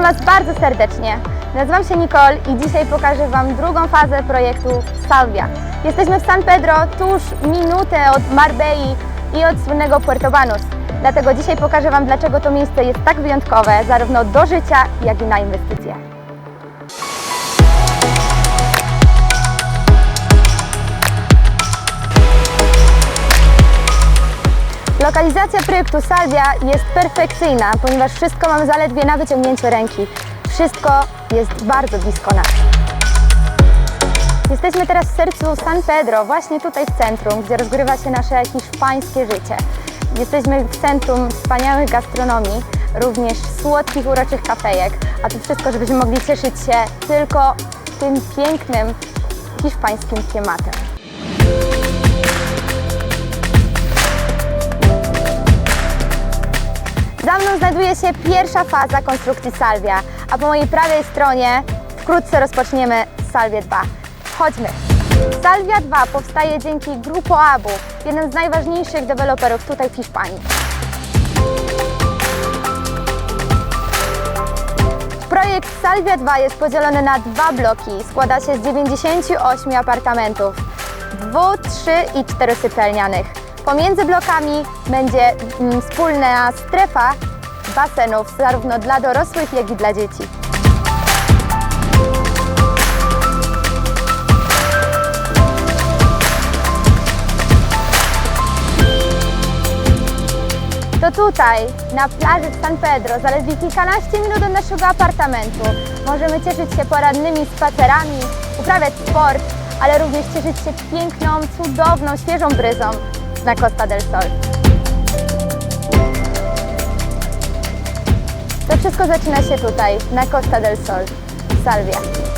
Witam Was bardzo serdecznie. Nazywam się Nicole i dzisiaj pokażę Wam drugą fazę projektu Salvia. Jesteśmy w San Pedro, tuż minutę od Marbei i od słynnego Puerto Banus. Dlatego dzisiaj pokażę Wam, dlaczego to miejsce jest tak wyjątkowe, zarówno do życia, jak i na inwestycje. Lokalizacja projektu Salvia jest perfekcyjna, ponieważ wszystko mamy zaledwie na wyciągnięcie ręki. Wszystko jest bardzo blisko nas. Jesteśmy teraz w sercu San Pedro, właśnie tutaj w centrum, gdzie rozgrywa się nasze hiszpańskie życie. Jesteśmy w centrum wspaniałych gastronomii, również słodkich, uroczych kafejek, a to wszystko, żebyśmy mogli cieszyć się tylko tym pięknym hiszpańskim klimatem. Za mną znajduje się pierwsza faza konstrukcji Salvia, a po mojej prawej stronie wkrótce rozpoczniemy Salvia 2. Chodźmy! Salvia 2 powstaje dzięki Grupo Abu, jednym z najważniejszych deweloperów tutaj w Hiszpanii. Projekt Salvia 2 jest podzielony na dwa bloki. Składa się z 98 apartamentów, dwu, trzy i cztery sypialnianych. Pomiędzy blokami będzie mm, wspólna strefa basenów, zarówno dla dorosłych, jak i dla dzieci. To tutaj, na plaży San Pedro, zaledwie kilkanaście minut od naszego apartamentu, możemy cieszyć się porannymi spacerami, uprawiać sport, ale również cieszyć się piękną, cudowną, świeżą bryzą na Costa del Sol. To wszystko zaczyna się tutaj, na Costa del Sol, w Salvia.